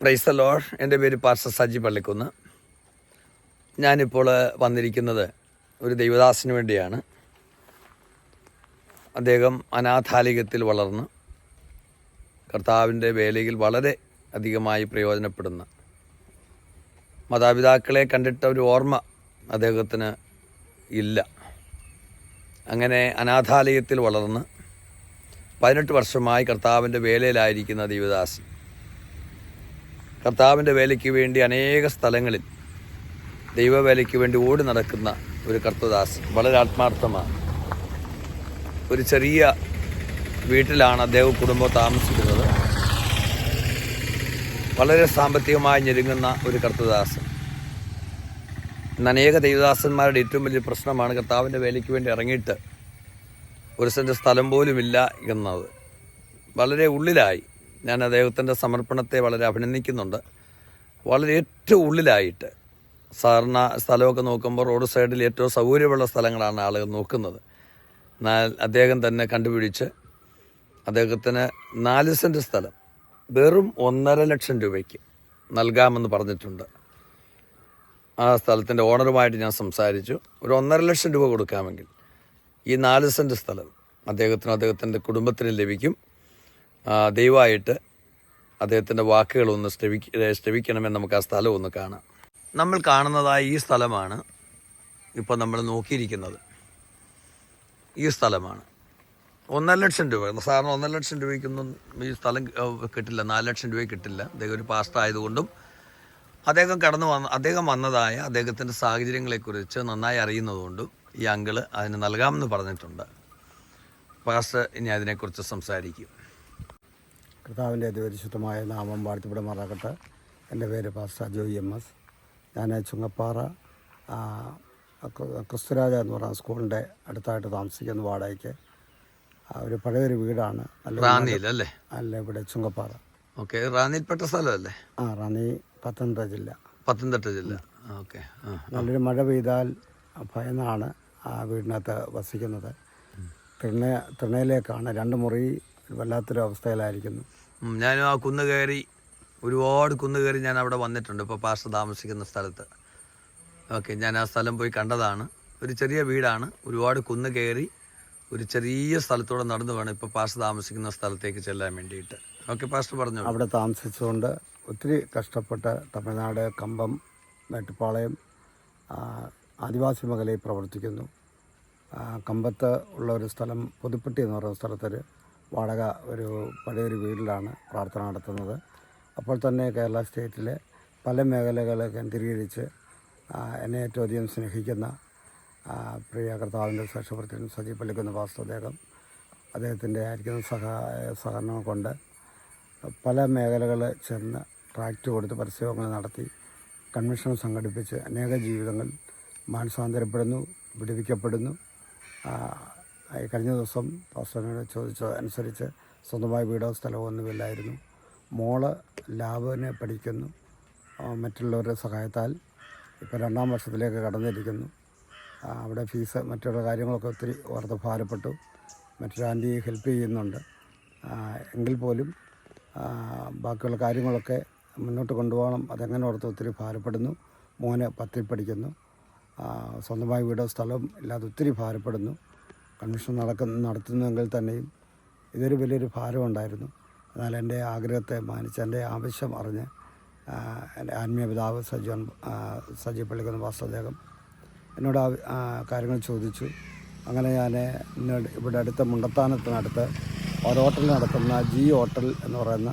Price ലോൾ എന്റെ പേര് പാർസ സജി പള്ളിക്കുന്ന്. ഞാനിപ്പോൾ വന്നിരിക്കുന്നത് ഒരു ദൈവദാസിന് വേണ്ടിയാണ്. അദ്ദേഹം അനാഥാലികത്തിൽ വളർന്ന് കർത്താവിന്റെ വേലയിൽ വളരെ അധികമായി പ്രയോജനപ്പെടുന്ന മാതാപിതാക്കളെ കണ്ടിട്ട ഒരു ഓർമ്മ അദ്ദേഹത്തിന് ഇല്ല. അങ്ങനെ അനാഥാലയത്തിൽ വളർന്ന് പതിനെട്ട് വർഷമായി കർത്താവിന്റെ വേലയിലായിരിക്കുന്ന ദൈവദാസൻ കർത്താവിന്റെ വേലയ്ക്ക് വേണ്ടി അനേക സ്ഥലങ്ങളിൽ ദൈവവേലയ്ക്ക് വേണ്ടി ഓടി നടക്കുന്ന ഒരു കർത്തദാസ് വളരെ ആത്മാർത്ഥമാണ്. ഒരു ചെറിയ വീട്ടിലാണ് അദ്ദേഹം കുടുംബം താമസിക്കുന്നത്. വളരെ സാമ്പത്തികമായി ഞെരുങ്ങുന്ന ഒരു കർത്തദാസൻ. ഇന്ന് അനേക ദൈവദാസന്മാരുടെ ഏറ്റവും വലിയ പ്രശ്നമാണ് കർത്താവിന്റെ വേലയ്ക്ക് വേണ്ടി ഇറങ്ങിയിട്ട് ഒരു സെന്റ് സ്ഥലം പോലുമില്ല എന്നത്. വളരെ ഉള്ളിലായി. ഞാൻ അദ്ദേഹത്തിന്റെ സമർപ്പണത്തെ വളരെ അഭിനന്ദിക്കുന്നുണ്ട്. വളരെ ഏറ്റവും ഉള്ളിലായിട്ട് സാധാരണ സ്ഥലമൊക്കെ നോക്കുമ്പോൾ റോഡ് സൈഡിൽ ഏറ്റവും സൗകര്യമുള്ള സ്ഥലങ്ങളാണ് ആളുകൾ നോക്കുന്നത്. അദ്ദേഹം തന്നെ കണ്ടുപിടിച്ച് അദ്ദേഹത്തിന് നാല് സെന്റ് സ്ഥലം വെറും ഒന്നര ലക്ഷം രൂപയ്ക്ക് നൽകാമെന്ന് പറഞ്ഞിട്ടുണ്ട്. ആ സ്ഥലത്തിന്റെ ഓണറുമായിട്ട് ഞാൻ സംസാരിച്ചു. ഒരു ഒന്നര ലക്ഷം രൂപ കൊടുക്കാമെങ്കിൽ ഈ നാല് സെന്റ് സ്ഥലം അദ്ദേഹത്തിനും അദ്ദേഹത്തിന്റെ കുടുംബത്തിന് ലഭിക്കും. ദയവായിട്ട് അദ്ദേഹത്തിന്റെ വാക്കുകളൊന്ന് ശ്രവിക്ക ശ്രവിക്കണമെന്ന് നമുക്ക് ആ സ്ഥലം ഒന്ന് കാണാം. നമ്മൾ കാണുന്നതായ ഈ സ്ഥലമാണ് ഇപ്പോൾ നമ്മൾ നോക്കിയിരിക്കുന്നത്. ഈ സ്ഥലമാണ്. ഒന്നര ലക്ഷം രൂപ. സാറിന് ഒന്നര ലക്ഷം രൂപയ്ക്കൊന്നും ഈ സ്ഥലം കിട്ടില്ല. നാല് ലക്ഷം രൂപ കിട്ടില്ല. അദ്ദേഹം ഒരു പാസ്റ്റർ ആയതുകൊണ്ടും അദ്ദേഹം കടന്നു വന്ന അദ്ദേഹം വന്നതായ അദ്ദേഹത്തിന്റെ സാഹചര്യങ്ങളെക്കുറിച്ച് നന്നായി അറിയുന്നതുകൊണ്ടും ഈ അങ്കിൾ അതിന് നൽകാമെന്ന് പറഞ്ഞിട്ടുണ്ട്. പാസ്റ്റർ ഇനി അതിനെക്കുറിച്ച് സംസാരിക്കും. കർത്താവിന്റെ അതിപരിശുദ്ധമായ നാമം വാഴ്ത്തിപ്പെടുമാറാകട്ടെ എന്റെ പേര് പാസ്റ്റർ ജോയി എം എസ്. ഞാൻ ക്രി- ക്രിസ്തുരാജ എന്ന് പറയുന്ന സ്കൂളിന്റെ അടുത്തായിട്ട് താമസിക്കുന്ന വാടകയ്ക്ക് ഒരു പഴയൊരു വീടാണ്. അല്ലേ? അല്ല ഇവിടെ ചുങ്കപ്പാറ ഓക്കെ റാന്നിയിൽപ്പെട്ട സ്ഥലമല്ലേ? ആ റാന്നി പത്തനംതിട്ട ജില്ല. പത്തനംതിട്ട ജില്ല. ഓക്കെ നല്ലൊരു മഴ പെയ്താൽ ഭയന്നാണ് ആ വീടിനകത്ത് വസിക്കുന്നത്. തിണ്ണ തിണ്ണയിലേക്കാണ് രണ്ട് മുറി വല്ലാത്തൊരു അവസ്ഥയിലായിരിക്കുന്നു ഞാനും ആ കുന്ന് കയറി ഒരുപാട് കുന്ന് കയറി ഞാൻ അവിടെ വന്നിട്ടുണ്ട്. ഇപ്പോൾ പാസ്റ്റർ താമസിക്കുന്ന സ്ഥലത്ത്. ഓക്കെ ഞാൻ ആ സ്ഥലം പോയി കണ്ടതാണ്. ഒരു ചെറിയ വീടാണ്. ഒരുപാട് കുന്ന് കയറി ഒരു ചെറിയ സ്ഥലത്തൂടെ നടന്നു വേണം ഇപ്പോൾ പാസ്റ്റർ താമസിക്കുന്ന സ്ഥലത്തേക്ക് ചെല്ലാൻ വേണ്ടിയിട്ട്. ഓക്കെ പാസ്റ്റർ പറഞ്ഞു അവിടെ താമസിച്ചുകൊണ്ട് ഒത്തിരി കഷ്ടപ്പെട്ട് തമിഴ്നാട് കമ്പം മേട്ടുപ്പാളയം ആദിവാസി മേഖലയിൽ പ്രവർത്തിക്കുന്നു. കമ്പത്ത് ഉള്ള ഒരു സ്ഥലം പുതുപ്പെട്ടി എന്ന് പറയുന്ന സ്ഥലത്തൊരു വാടക ഒരു പഴയൊരു വീട്ടിലാണ് പ്രാർത്ഥന നടത്തുന്നത്. അപ്പോൾ തന്നെ കേരള സ്റ്റേറ്റിലെ പല മേഖലകളെ കേന്ദ്രീകരിച്ച് എന്നെ ഏറ്റവും അധികം സ്നേഹിക്കുന്ന പ്രിയ കർത്താവിന്റെ സാക്ഷ്യപ്രത്യൻ സജി പള്ളിക്കുന്ന പാസ്റ്റർ അദ്ദേഹം അദ്ദേഹത്തിന്റെ ആയിരിക്കുന്ന സഹായ സഹകരണം കൊണ്ട് പല മേഖലകൾ ചെന്ന് ട്രാക്ട് കൊടുത്ത് പരസ്യങ്ങൾ നടത്തി കൺവെൻഷൻ സംഘടിപ്പിച്ച് അനേക ജീവിതങ്ങൾ മാനസാന്തരപ്പെടുന്നു വിടുവിക്കപ്പെടുന്നു. കഴിഞ്ഞ ദിവസം പാസ്റ്ററിനോട് ചോദിച്ച അനുസരിച്ച് സ്വന്തമായി വീടോ സ്ഥലമോ ഒന്നുമില്ലായിരുന്നു. മോൾ ലാബിനെ പഠിക്കുന്നു. മറ്റുള്ളവരുടെ സഹായത്താൽ ഇപ്പോൾ രണ്ടാം വർഷത്തിലേക്ക് കടന്നിരിക്കുന്നു. അവിടെ ഫീസ് മറ്റുള്ള കാര്യങ്ങളൊക്കെ ഒത്തിരി ഓർത്ത് ഭാരപ്പെട്ടു. മറ്റൊരു ആന്റി ഹെൽപ്പ് ചെയ്യുന്നുണ്ട്. എങ്കിൽ പോലും ബാക്കിയുള്ള കാര്യങ്ങളൊക്കെ മുന്നോട്ട് കൊണ്ടുപോകണം. അതെങ്ങനെ ഓർത്ത് ഒത്തിരി ഭാരപ്പെടുന്നു. മോന് പത്തിൽ പഠിക്കുന്നു. സ്വന്തമായി വീടോ സ്ഥലവും ഇല്ലാതെ ഒത്തിരി ഭാരപ്പെടുന്നു. കൺവെൻഷൻ നടക്കുന്ന നടത്തുന്നെങ്കിൽ തന്നെയും ഇതൊരു വലിയൊരു ഭാരമുണ്ടായിരുന്നു. എന്നാൽ എന്റെ ആഗ്രഹത്തെ മാനിച്ച് എന്റെ ആവശ്യം അറിഞ്ഞ് എന്റെ ആത്മീയ പിതാവ് സജീവൻ സജീവ് സജി പള്ളിക്കുന്ന പാസ്റ്റർ എന്നോട് കാര്യങ്ങൾ ചോദിച്ചു. അങ്ങനെ ഞാൻ ഇവിടെ അടുത്ത മുണ്ടത്താനത്തിനടുത്ത് ഒരു ഹോട്ടൽ നടത്തുന്ന ജി ഹോട്ടൽ എന്ന് പറയുന്ന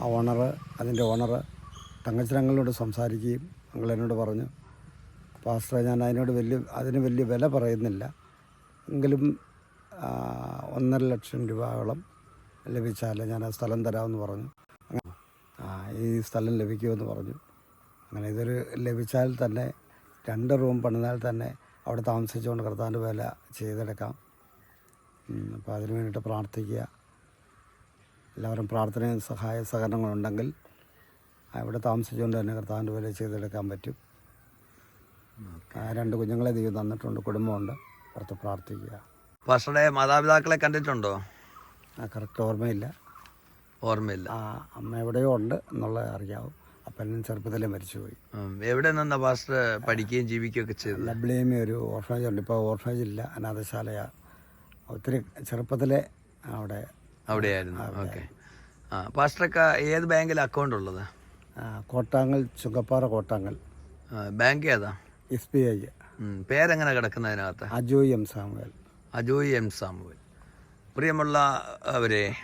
ആ ഓണർ അതിന്റെ ഓണർ തങ്കച്ചനങ്ങളോട് സംസാരിക്കുകയും ഞങ്ങൾ എന്നോട് പറഞ്ഞു പാസ്റ്റർ ഞാൻ അതിനോട് വലിയ അതിന് വലിയ വില പറയുന്നില്ല. എങ്കിലും ഒന്നര ലക്ഷം രൂപയോളം ലഭിച്ചാൽ ഞാൻ ആ സ്ഥലം തരാമെന്ന് പറഞ്ഞു. ഈ സ്ഥലം ലഭിക്കുമെന്ന് പറഞ്ഞു. അങ്ങനെ ഇതൊരു ലഭിച്ചാൽ തന്നെ രണ്ട് റൂം പണിതാൽ തന്നെ അവിടെ താമസിച്ചുകൊണ്ട് കർത്താന്റെ വില ചെയ്തെടുക്കാം. അപ്പോൾ അതിനു വേണ്ടിയിട്ട് പ്രാർത്ഥിക്കുക. എല്ലാവരും പ്രാർത്ഥനയും സഹായ സഹകരണങ്ങളുണ്ടെങ്കിൽ അവിടെ താമസിച്ചുകൊണ്ട് തന്നെ കർത്താവിന്റെ വില ചെയ്തെടുക്കാൻ പറ്റും. രണ്ട് കുഞ്ഞുങ്ങളെ ദൈവം തന്നിട്ടുണ്ട് കുടുംബമുണ്ട്. പുറത്ത് പ്രാർത്ഥിക്കുക. പക്ഷേ മാതാപിതാക്കളെ കണ്ടിട്ടുണ്ടോ? ആ കറക്റ്റ് ഓർമ്മയില്ല. ഓർമ്മയില്ല. ആ അമ്മ എവിടെയോ ഉണ്ട് എന്നുള്ളത് അറിയാവും. അപ്പനും ചെറുപ്പത്തിലേ മരിച്ചുപോയി. എവിടെ നിന്നാ പാസ്റ്റർ പഠിക്കുകയും ജീവിക്കുകയും ചെയ്തു ലബ്ലേമി ഒരു ഓർഫനേജ് ഉണ്ട്. ഇപ്പോൾ ഓർഫനേജ് ഇല്ല. അനാഥശാലയാണ് ഒത്തിരി ചെറുപ്പത്തിലെ അവിടെ അവിടെയായിരുന്നു. ഓക്കെ ആ പാസ്റ്ററൊക്കെ ഏത് ബാങ്കിൽ അക്കൗണ്ട് ഉള്ളത്? കോട്ടാങ്ങൽ ചുങ്കപ്പാറ കോട്ടാങ്ങൽ. ബാങ്ക് ഏതാ? S B I. പേരെങ്ങനെ കിടക്കുന്നതിനകത്ത്? Ajoy M Samuel. Ajoy M Samuel. പ്രിയമുള്ള അവരെ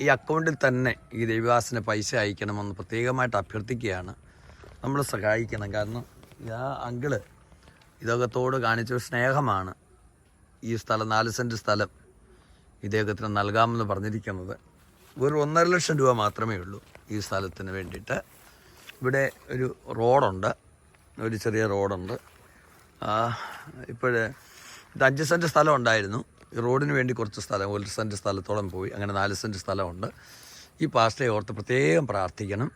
ഈ അക്കൗണ്ടിൽ തന്നെ ഈ ദേവിദാസിന് പൈസ അയക്കണമെന്ന് പ്രത്യേകമായിട്ട് അഭ്യർത്ഥിക്കുകയാണ്. നമ്മൾ സഹായിക്കണം. കാരണം ആ അങ്കിൾ ഇദ്ദേഹത്തോട് കാണിച്ച സ്നേഹമാണ് ഈ സ്ഥലം നാല് സെന്റ് സ്ഥലം ഇദ്ദേഹത്തിന് നൽകാമെന്ന് പറഞ്ഞിരിക്കുന്നത്. ഒരു ഒന്നര ലക്ഷം രൂപ മാത്രമേ ഉള്ളൂ ഈ സ്ഥലത്തിന് വേണ്ടിയിട്ട്. ഇവിടെ ഒരു റോഡുണ്ട്. ഒരു ചെറിയ റോഡുണ്ട്. ഇപ്പോൾ ഇത് അഞ്ച് സെന്റ് സ്ഥലം ഉണ്ടായിരുന്നു. റോഡിന് വേണ്ടി കുറച്ച് സ്ഥലം ഒരു സെന്റ് സ്ഥലത്തോളം പോയി. അങ്ങനെ നാല് സെന്റ് സ്ഥലമുണ്ട്. ഈ പാസ്റ്റയെ ഓർത്ത് പ്രത്യേകം പ്രാർത്ഥിക്കണം.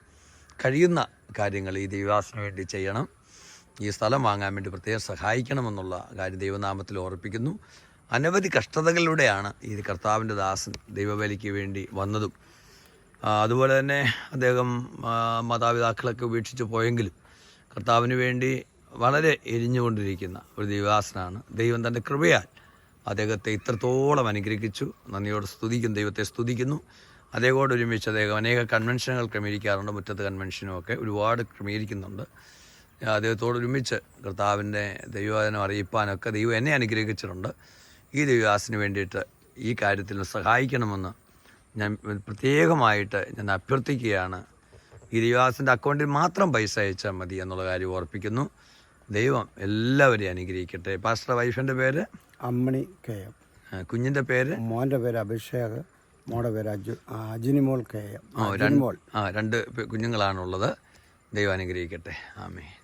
കഴിയുന്ന കാര്യങ്ങൾ ഈ ദൈവാസിന് വേണ്ടി ചെയ്യണം. ഈ സ്ഥലം വാങ്ങാൻ വേണ്ടി പ്രത്യേകം സഹായിക്കണമെന്നുള്ള കാര്യം ദൈവനാമത്തിൽ ഓർപ്പിക്കുന്നു. അനവധി കഷ്ടതകളിലൂടെയാണ് ഈ കർത്താവിന്റെ ദാസൻ ദൈവവേലിക്ക് വേണ്ടി വന്നതും. അതുപോലെ തന്നെ അദ്ദേഹം മാതാപിതാക്കളൊക്കെ ഉപേക്ഷിച്ച് പോയെങ്കിലും കർത്താവിന് വേണ്ടി വളരെ എരിഞ്ഞുകൊണ്ടിരിക്കുന്ന ഒരു ദൈവാസനാണ്. ദൈവം തന്റെ കൃപയാൽ അദ്ദേഹത്തെ ഇത്രത്തോളം അനുഗ്രഹിച്ചു. നന്ദിയോട് സ്തുതിക്കും. ദൈവത്തെ സ്തുതിക്കുന്നു. അദ്ദേഹത്തോട് ഒരുമിച്ച് അദ്ദേഹം അനേക കൺവെൻഷനുകൾ ക്രമീകരിക്കാറുണ്ട്. മുറ്റത്ത് കൺവെൻഷനും ഒക്കെ ഒരുപാട് ക്രമീകരിക്കുന്നുണ്ട്. അദ്ദേഹത്തോട് ഒരുമിച്ച് കർത്താവിന്റെ ദൈവവചനം അറിയിപ്പാനൊക്കെ ദൈവം എന്നെ അനുഗ്രഹിച്ചിട്ടുണ്ട്. ഈ ദൈവദാസിന് വേണ്ടിയിട്ട് ഈ കാര്യത്തിൽ സഹായിക്കണമെന്ന് ഞാൻ പ്രത്യേകമായിട്ട് ഞാൻ അഭ്യർത്ഥിക്കുകയാണ്. ഈ ദൈവദാസിന്റെ അക്കൗണ്ടിൽ മാത്രം പൈസ അയച്ചാൽ മതി എന്നുള്ള കാര്യം ഓർപ്പിക്കുന്നു. ദൈവം എല്ലാവരെയും അനുഗ്രഹിക്കട്ടെ. പാസ്റ്റർ വൈഫിന്റെ പേര്? Ammani K M. കുഞ്ഞിന്റെ പേര്? മോന്റെ പേര് അഭിഷേക് മോടെ പേര് അജു അജിനിമോൾ കെ എം. ആ, രണ്ട് കുഞ്ഞുങ്ങളാണുള്ളത്. ദൈവം അനുഗ്രഹിക്കട്ടെ. ആമേ